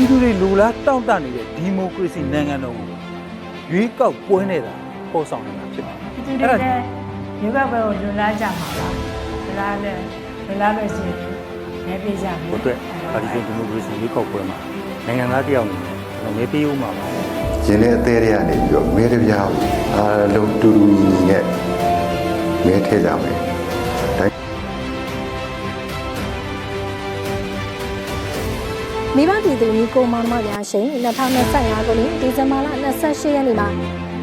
ပြည်သူတွေလိုလားတောင့်တနေတဲ့ဒီမိုကရေစီနိုင်ငံတော်ကိုရွေးကောက်ပွဲနေတာပေါ်ဆောင်နေတာဖြစ်ပါတယ်ဒီတွေလည်းယောဂဘယ်ကိုလွန်လာကြမှာပါလွန်လာလဲလွန်လာလို့ရှိရင်မဲပေးကြမယ်ဟိုအတွက်ပါတီစုံဒီမိုကရေစီရွေးကောက်ပွဲမှာနိုင်ငံသားတစ်ယောက်အနေနဲ့ကျွန်တော်မဲပေးဦးမှာပါရင်းတဲ့အသေးတွေကနေပြီးတော့မဲတစ်ပြားကိုအားလုံးတူတူညီညီနဲ့မဲထည့်ကြမယ် မိဘပြည်သူညီကိုမောင်နှမများရှင်2025ခုနှစ်ဒီဇင်ဘာလ28ရက်နေ့မှာ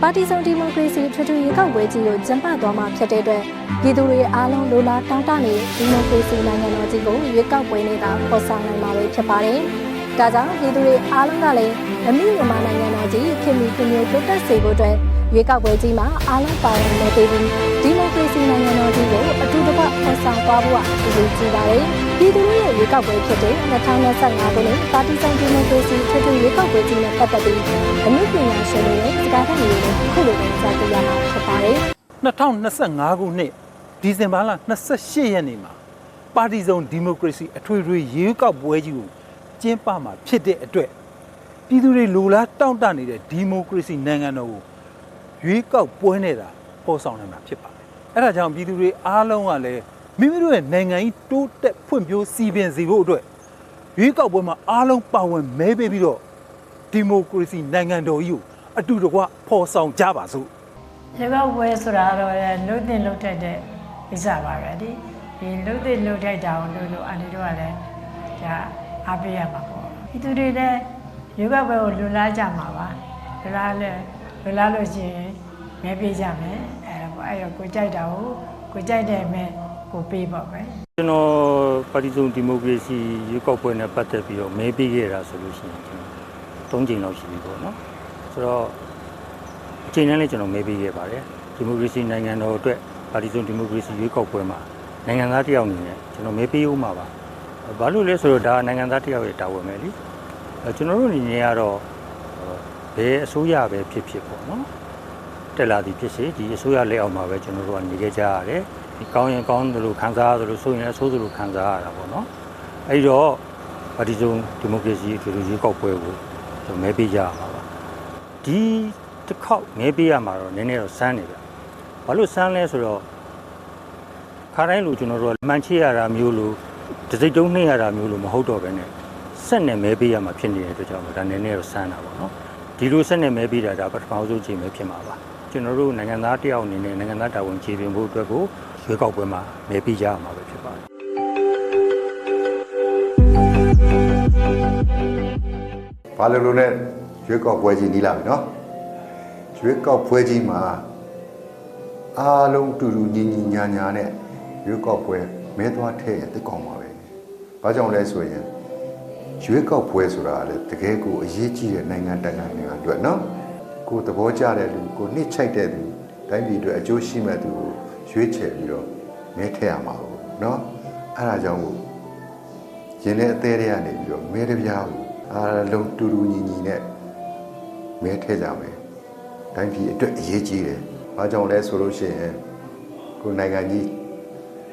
ပါတီစုံဒီမိုကရေစီထွေထွေရွေးကောက်ပွဲကြီးကိုကျင်းပသွားမှာဖြစ်တဲ့အတွက်ပြည်သူတွေအားလုံးလိုလားတောင်းတနေတဲ့ဒီမိုကရေစီနိုင်ငံတော်ကြီးကိုရွေးကောက်ပွဲနေတာပေါ်ဆောင်နိုင်မှာပဲဖြစ်ပါတယ်။ဒါကြောင့်ပြည်သူတွေအားလုံးကလည်းအမိမြန်မာနိုင်ငံတော်ကြီးခင်မီခင်မျိုးတိုးတက်စေဖို့အတွက် ရွေးကောက်ပွဲကြီးမှာအားလုံးပါဝင်နေပြီးဒီမိုကရေစီနိုင်ငံတော်ကြီးကိုအထူးတကွပေါ်ဆောင်သွားဖို့အရေးကြီးပါတယ်။ပြည်သူတွေရဲ့ရွေးကောက်ပွဲဖြစ်တဲ့2025ခုနှစ်ပါတီစုံဒီမိုကရေစီထွေထွေရွေးကောက်ပွဲကြီးနဲ့ပတ်သက်ပြီးအမှုပညာရှင်တွေရဲ့စကားသံတွေကိုခုလိုပဲကြားသိရမှာဖြစ်ပါတယ်။2025ခုနှစ်ဒီဇင်ဘာလ28ရက်နေ့မှာပါတီစုံဒီမိုကရေစီအထွေထွေရွေးကောက်ပွဲကြီးကိုကျင်းပမှာဖြစ်တဲ့အတွက်ပြည်သူတွေလိုလားတောင့်တနေတဲ့ဒီမိုကရေစီနိုင်ငံတော်ကို ရွေးကောက်ပွဲနေတာပေါ်ဆောင်နေတာဖြစ်ပါတယ်။အဲဒါကြောင့်ပြည်သူတွေအားလုံးကလည်းမိမိတို့ရဲ့နိုင်ငံကြီးတိုးတက်ဖွံ့ဖြိုးစီပင်စေဖို့အတွက်ရွေးကောက်ပွဲမှာအားလုံးပါဝင်မဲပေးပြီးတော့ဒီမိုကရေစီနိုင်ငံတော်ကြီးကိုအတူတကွဖော်ဆောင်ကြပါစို့ယောဂပွဲဆိုတာတော့လှုပ်တင်လှုပ်ထိုက်တဲ့ကိစ္စပါပဲဒီဒီလှုပ်တင်လှုပ်ထိုက်တာကိုလို့လို့အနေတို့ကလည်းဒါအားပေးရမှာပေါ့ဒီသူတွေလည်းယောဂပွဲကိုလွန်လာကြမှာပါလွန်လာလဲ လွန်လာလို့ရှိရင်မဲပေးကြမယ်အဲ့ဒါပေါ့အဲ့တော့ကိုကြိုက်တာကိုကိုကြိုက်တဲ့မဲကိုပေးပေါ့ပဲကျွန်တော်ပါတီစုံဒီမိုကရေစီရွေးကောက်ပွဲနဲ့ပတ်သက်ပြီးတော့မဲပေးခဲ့တာဆိုလို့ရှိရင်ကျွန်တော်၃ချိန်လောက်ရှိပြီပေါ့နော်ဆိုတော့အချိန်နဲ့လည်းကျွန်တော်မဲပေးခဲ့ပါတယ်ဒီမိုကရေစီနိုင်ငံတော်အတွက်ပါတီစုံဒီမိုကရေစီရွေးကောက်ပွဲမှာနိုင်ငံသားတစ်ယောက်အနေနဲ့ကျွန်တော်မဲပေးဦးမှာပါဘာလို့လဲဆိုတော့ဒါနိုင်ငံသားတစ်ယောက်ရဲ့တာဝန်ပဲလीအဲကျွန်တော်တို့အနေနဲ့ကတော့ ဘယ်အစိုးရပဲဖြစ်ဖြစ်ပေါ့နော်တက်လာသည်ဖြစ်စေဒီအစိုးရလက်အောက်မှာပဲကျွန်တော်တို့ကနေခဲ့ကြရတယ်ဒီကောင်းရင်ကောင်းတယ်လို့ခံစားရတယ်လို့ဆိုရင်လည်းဆိုးတယ်လို့ခံစားရတာပေါ့နော်အဲဒီတော့ပါတီစုံဒီမိုကရေစီအထွေထွေရွေးကောက်ပွဲကိုကျွန်တော်မဲပေးကြရမှာပါဒီတစ်ခေါက်မဲပေးရမှာတော့နည်းနည်းတော့စမ်းနေပြီဘာလို့စမ်းလဲဆိုတော့ခါတိုင်းလိုကျွန်တော်တို့ကမှန်ချရတာမျိုးလို့တစိမ့်တုံးနှိမ့်ရတာမျိုးလို့မဟုတ်တော့ဘဲနဲ့ဆက်နဲ့မဲပေးရမှာဖြစ်နေတဲ့အတွက်ကြောင့်ဒါနည်းနည်းတော့စမ်းတာပေါ့နော် ဒီလိုဆက်နဲ့မဲပေးတာဒါပထမဆုံးချိန်ပဲဖြစ်မှာပါကျွန်တော်တို့နိုင်ငံသားတယောက်အနေနဲ့နိုင်ငံသားတာဝန်ခြေပြင်ဖို့အတွက်ကိုရွေးကောက်ပွဲမှာမဲပေးကြရမှာပဲဖြစ်ပါတယ်ဘာလို့လို့နဲ့ရွေးကောက်ပွဲကြီးနီးလာပြီနော်ရွေးကောက်ပွဲကြီးမှာအားလုံးတူတူညီညီညာညာနဲ့ရွေးကောက်ပွဲမဲသွားထည့်ရင်တိတ်ကောင်းပါပဲဘာကြောင့်လဲဆိုရင် ရွေးကောက်ပွဲဆိုတာလေတကယ်ကိုအရေးကြီးတဲ့နိုင်ငံတကာနိုင်ငံအတွက်နော်ကိုယ်သဘောကျတဲ့လူကိုနှစ်ချိုက်တဲ့လူတိုင်းပြည်အတွက်အကျိုးရှိမဲ့သူကိုရွေးချယ်ပြီးတော့မဲထည့်ရမှာပေါ့နော်အဲ့ဒါကြောင့်မို့ရင်ထဲအသေးတွေကနေပြီးတော့မဲတစ်ပြားကိုအားလုံးတူတူညီညီနဲ့မဲထည့်ကြမယ်။တိုင်းပြည်အတွက်အရေးကြီးတယ်။ဘာကြောင့်လဲဆိုလို့ရှိရင်ကိုယ်နိုင်ငံကြီး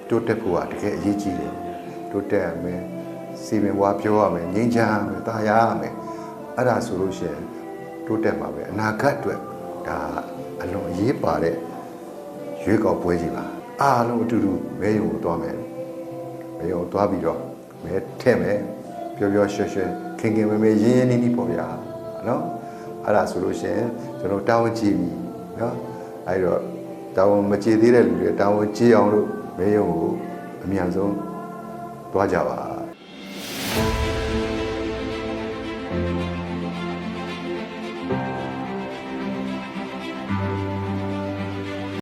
တိုးတက်ဖို့ကတကယ်အရေးကြီးတယ်။တိုးတက်ရမယ်။ စီမံဝါပြောရမယ်။ငြိမ်းချမ်းရမယ်။တာယာရမယ်။အဲ့ဒါဆိုလို့ရှိရင်တိုးတက်မှာပဲအနာဂတ်အတွက်ဒါအလွန်အရေးပါတဲ့ရွေးကောက်ပွဲကြီးပါ။အားလုံးအတူတူမဲရုံကိုသွားမယ်။မယုံသွားပြီးတော့မဲထဲ့မယ်ပျော်ပျော်ရွှင်ရွှင်ခင်ခင်မမေရင်းရင်းနှီးနှီးပေါ့ဗျာနော်အဲ့ဒါဆိုလို့ရှိရင်ကျွန်တော်တာဝန်ကြည့်ပြီနော်အဲ့တော့တာဝန်မကြည့်သေးတဲ့လူတွေတာဝန်ကြည့်အောင်လို့မဲယုံကိုအမြန်ဆုံးသွားကြပါ